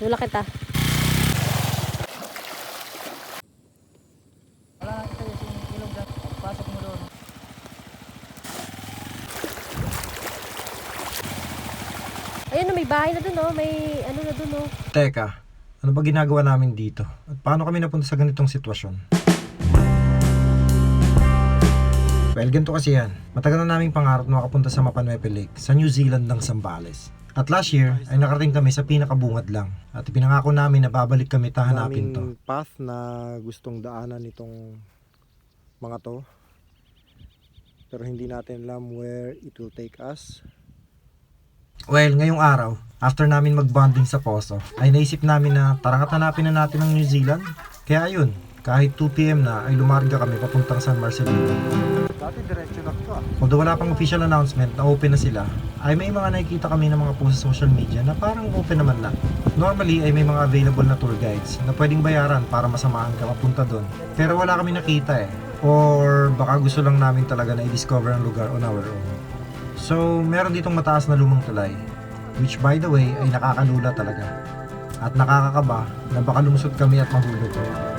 Dula kita. Wala na kita yung ilog dyan. Pasok mo doon. Ayun, no, may bahay na dun, no? May ano na dun, no? Teka, ano ba ginagawa namin dito? At paano kami napunta sa ganitong sitwasyon? Well, ganito kasi yan. Matagal na naming pangarap na makapunta sa Mapanuepe Lake sa New Zealand ng Zambales. At last year ay nakarating kami sa pinakabungad lang. At ipinangako namin na babalik kami tahanapin to. path na gustong daanan itong mga to. Pero hindi natin alam where it will take us. Well, ngayong araw, after namin mag-bonding sa Poso, ay naisip namin na tara hanapin na natin ang New Zealand. Kaya ayun, kahit 2pm na ay lumarga kami papuntang San Marcelino. Dati diretso na ka. Although wala pang official announcement na open na sila, ay may mga nakikita kami ng mga post sa social media na parang open naman na. Normally ay may mga available na tour guides na pwedeng bayaran para masamahan ka mapunta doon. Pero wala kami nakita eh. Or baka gusto lang namin talaga na i-discover ang lugar on our own. So, meron ditong mataas na lumang tulay, which by the way ay nakakalula talaga. At nakakakaba na baka lumusot kami at mahulog.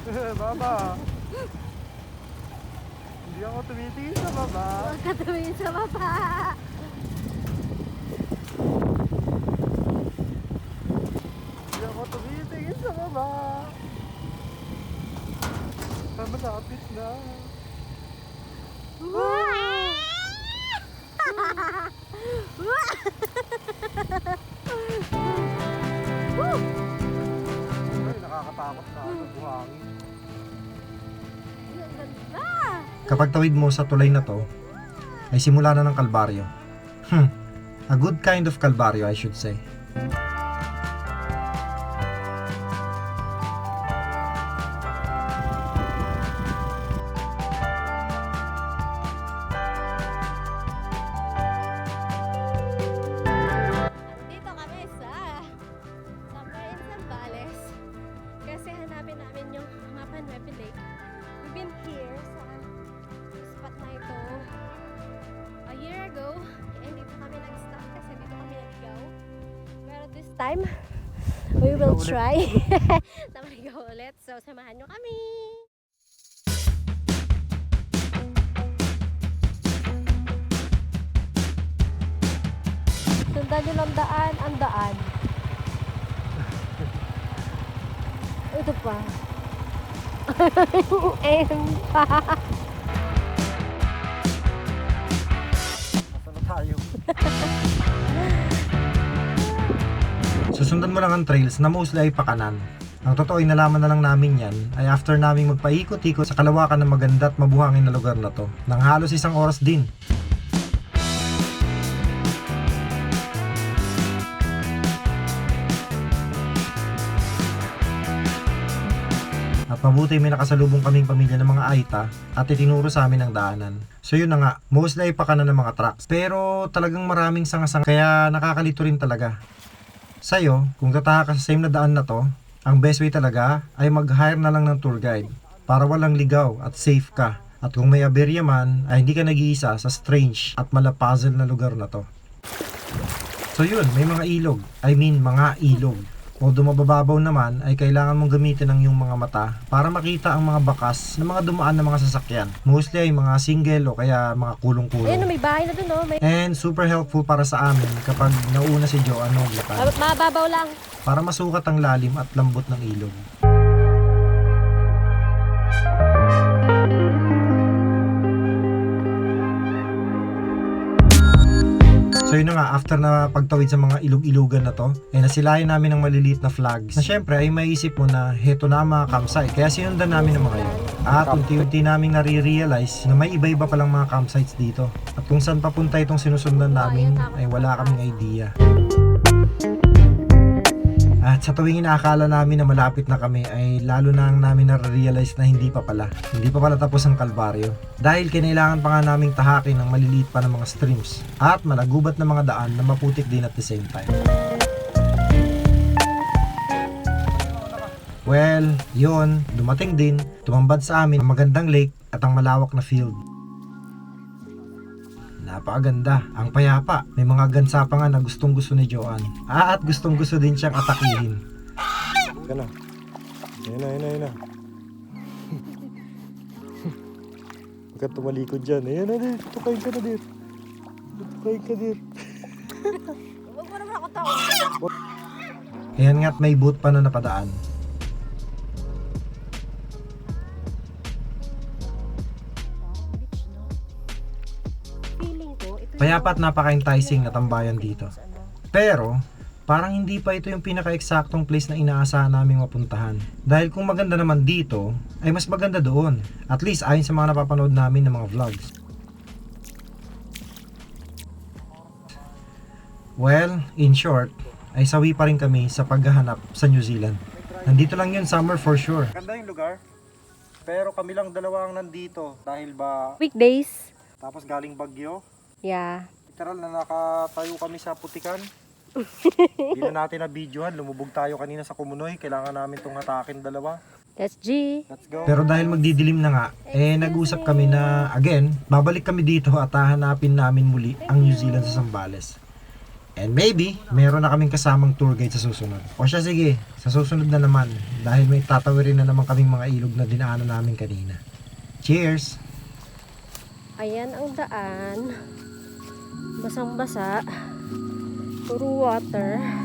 baba! Hindi ako tumitingin sa baba. Huwag ka tumingin sa baba. Hindi ako tumitingin sa baba. Ah, Malapit na. Ay, nakakatakot na ako sa buhangin. Ang ganda. Kapag tawid mo sa tulay na to, ay simula na ng kalbaryo. Hmm, a good kind of kalbaryo I should say. Time, we will try na maligaw ulit. So, samahan nyo kami! Sundan nyo lang daan, ang daan. Ito pa. Ayun pa. Susundan mo lang ang trails na mostly ay pakanan. Ang totoo ay nalaman na lang namin yan ay after naming magpaikot-ikot sa kalawakan ng maganda at mabuhangin na lugar na to. Nang halos isang oras din. At mabuti may nakasalubong kaming pamilya ng mga Aita at itinuro sa amin ang daanan. So yun na nga, mostly ay pakanan ng mga trucks. Pero talagang maraming sangasang kaya nakakalito rin talaga. Sa'yo, kung tataha ka sa same na daan na to, ang best way talaga ay mag-hire na lang ng tour guide para walang ligaw at safe ka. At kung may aberya man, ay hindi ka nag-iisa sa strange at malapuzzle na lugar na to. So yun, may mga ilog. I mean, mga ilog. Although mabababaw naman, ay kailangan mong gamitin ang iyong mga mata para makita ang mga bakas ng mga dumaan na mga sasakyan. Mostly ay mga single o kaya mga kulong-kulong. Ayun, may bahay na dun, no? May... And super helpful para sa amin kapag nauna si Joanne Noblatan Mababaw lang. para masukat ang lalim at lambot ng ilog. So yun na nga, after na pagtawid sa mga ilog-ilugan na to, eh nasilayan namin ng maliliit na flags na syempre ay maisip mo na heto na mga campsite. Kaya sinundan namin ng mga yun. At unti-unti namin nare-realize na may iba-iba palang mga campsites dito. At kung saan papunta itong sinusundan namin ay wala kaming idea. At sa tuwing inaakala namin na malapit na kami ay lalo na namin na-realize na hindi pa pala. Hindi pa pala tapos ang kalbaryo. Dahil kinailangan pa nga naming tahakin ng maliliit pa ng mga streams at malagubat na mga daan na maputik din at the same time. Well, yun, dumating din, tumambad sa amin ang magandang lake at ang malawak na field. Napakaganda, ang payapa. May mga gansa pa nga na gustong gusto ni Joanne. Ah, at gustong gusto din siyang atakihin. Yan na. Yan na, yan na, yan na. Huwag ka tumalikod dyan. Ayan na, dir. Tukayin ka na, dir. Tukayin ka, dir. Huwag mo naman ako tawag. Ayan nga't may boat pa na napadaan. Feeling ko, ito Payapa at napaka-enticing na tambayan dito. Pero, parang hindi pa ito yung pinaka-eksaktong place na inaasahan naming mapuntahan. Dahil kung maganda naman dito, ay mas maganda doon. At least ayon sa mga napapanood namin ng mga vlogs. Well, in short, ay sawi pa rin kami sa paghahanap sa New Zealand. Nandito lang yun summer for sure. Ganda yung lugar. Pero kami lang dalawa ang nandito. Dahil ba, Weekdays? tapos galing Bagyo. Yeah. Literal na nakatayo kami sa putikan. Hindi na natin na videohan. Lumubog tayo kanina sa Kumunoy. Kailangan namin itong hatakin dalawa. That's G. Let's go. Pero dahil magdidilim na nga, eh nag-usap kami na again, babalik kami dito at hahanapin namin muli ang New Zealand sa Zambales. And maybe, meron na kaming kasamang tour guide sa susunod. O siya sige, sa susunod na naman, dahil may tatawirin na naman kaming mga ilog na dinaanan namin kanina. Cheers! Ayan ang daan. Basang-basa. Puro water.